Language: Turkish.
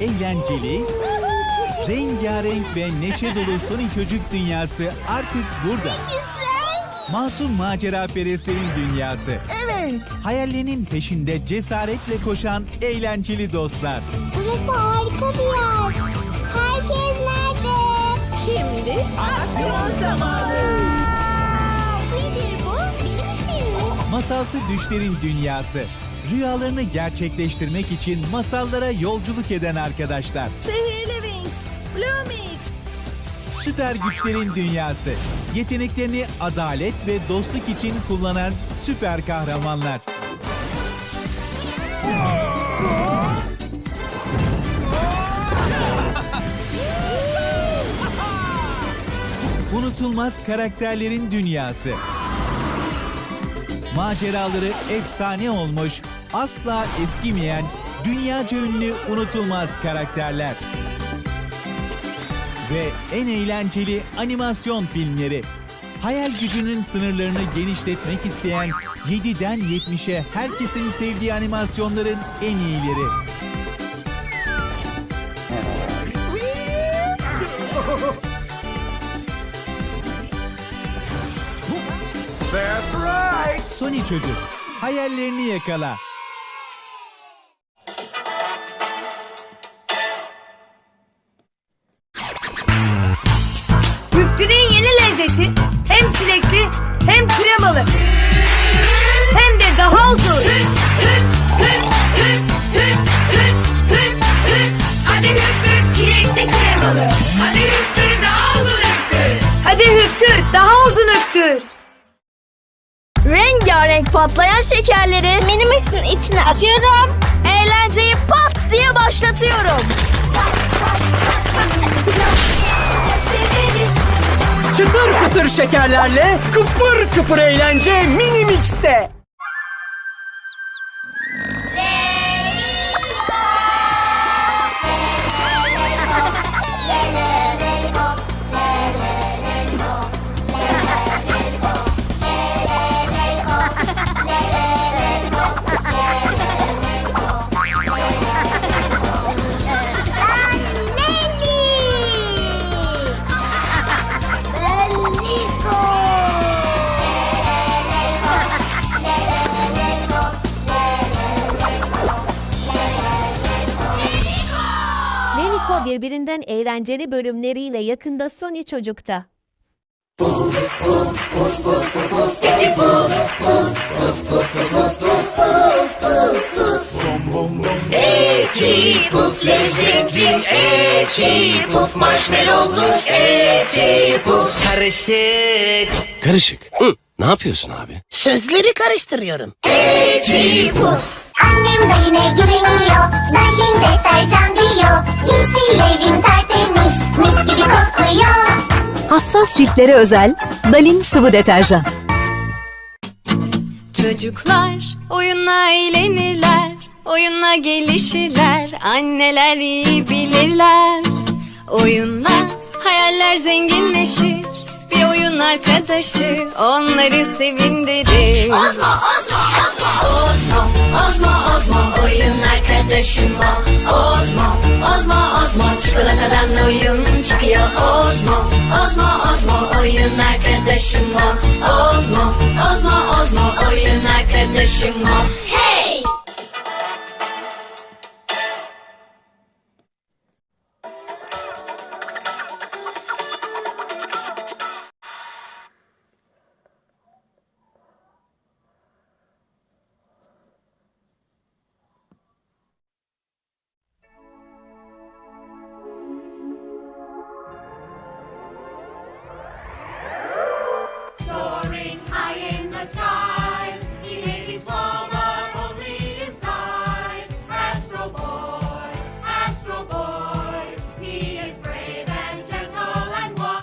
eğlenceli, rengarenk ve neşe dolu Sony Çocuk Dünyası artık burada. Masum macera perestlerin dünyası. Evet. Hayallerinin peşinde cesaretle koşan eğlenceli dostlar. Burası harika bir yer. Herkes nerede? Şimdi aksiyon zamanı. Nedir bu? Benim için mi? Masalsı düşlerin dünyası. Rüyalarını gerçekleştirmek için masallara yolculuk eden arkadaşlar. Sihirli Wings. Bloomix. Süper güçlerin dünyası. Yeteneklerini adalet ve dostluk için kullanan süper kahramanlar. Unutulmaz karakterlerin dünyası. Maceraları efsane olmuş, asla eskimeyen, dünyaca ünlü unutulmaz karakterler ve en eğlenceli animasyon filmleri. Hayal gücünün sınırlarını genişletmek isteyen 7'den 70'e herkesin sevdiği animasyonların en iyileri. Sony Çocuk, hayallerini yakala. Lezzeti hem çilekli hem kremalı. Hem de daha uzun. Hadi hüp hüp çilekli kremalı. Hadi hüp hüp daha uzun hüp Hadi Hüptü daha uzun hüptür. Rengarenk patlayan şekerleri Minimişin içine atıyorum. eğlenceyi pat diye başlatıyorum. Çıtır kıtır şekerlerle kıpır kıpır eğlence mini mixte. Birbirinden eğlenceli bölümleriyle yakında Sony Çocuk'ta. Lezzetli Eti puf marshmallowlu Eti puf Karışık. Karışık. Hı. Ne yapıyorsun abi? Sözleri karıştırıyorum. Eti puf Annem da yine güveniyor. Darling deterjan diyor. Giysilerim tertemiz. Mis gibi kokuyor. Hassas ciltlere özel Dalin sıvı deterjan. Çocuklar oyunla eğlenirler, oyunla gelişirler, anneler iyi bilirler. Oyunla hayaller zenginleşir, bir oyun arkadaşı onları sevindirir. Ozmo Ozmo Ozmo. Ozmo Ozmo Ozmo oyun arkadaşım o. Ozmo Ozmo Ozmo çikolatadan oyun çıkıyor. Ozmo Ozmo Ozmo oyun arkadaşım o. Ozmo Ozmo Ozmo oyun arkadaşım o. Hey